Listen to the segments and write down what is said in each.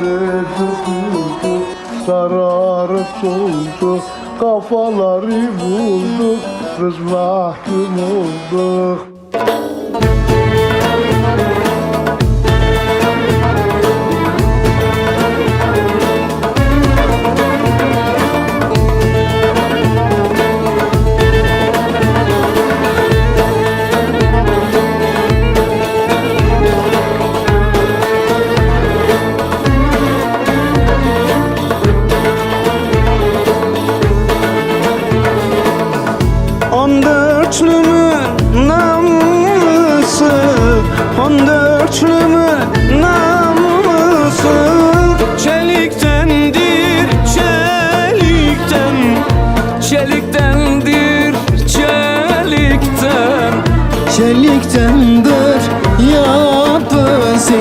Bulduk Sararıp solduk Kafaları bulduk Biz mahkum olduk dörtlümün namusu On dörtlümün namusu Çeliktendir çelikten Çeliktendir çelikten. Çeliktendir yapısı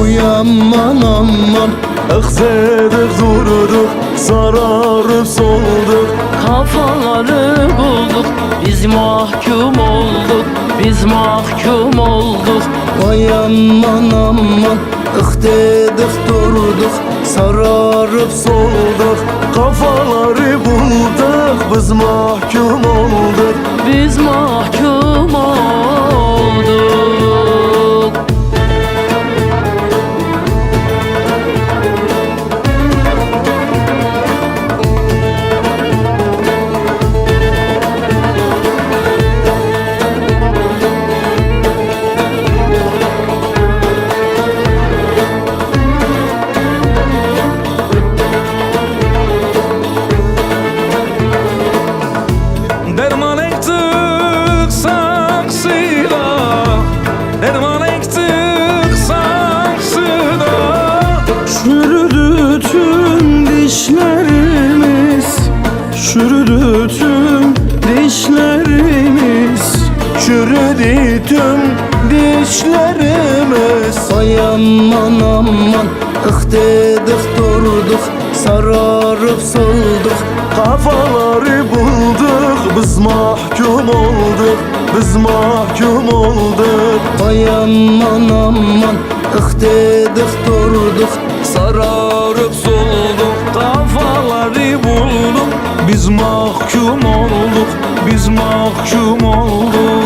Uyanman aman Aksedik durduk Sararıp solduk Kafaları bulduk Biz mahkum olduk Biz mahkum olduk. Vay aman aman ıh dedik durduk Sararıp Solduk Kafaları bulduk Biz mahkum olduk. Biz mahkum olduk düşlerime Say aman aman. Ih durduk Sararıp saldık kafaları bulduk Biz mahkum olduk. Biz mahkum olduk. Ay aman aman. Ih durduk Sararıp solduk. Kafaları bulduk Biz mahkum olduk. Biz mahkum olduk.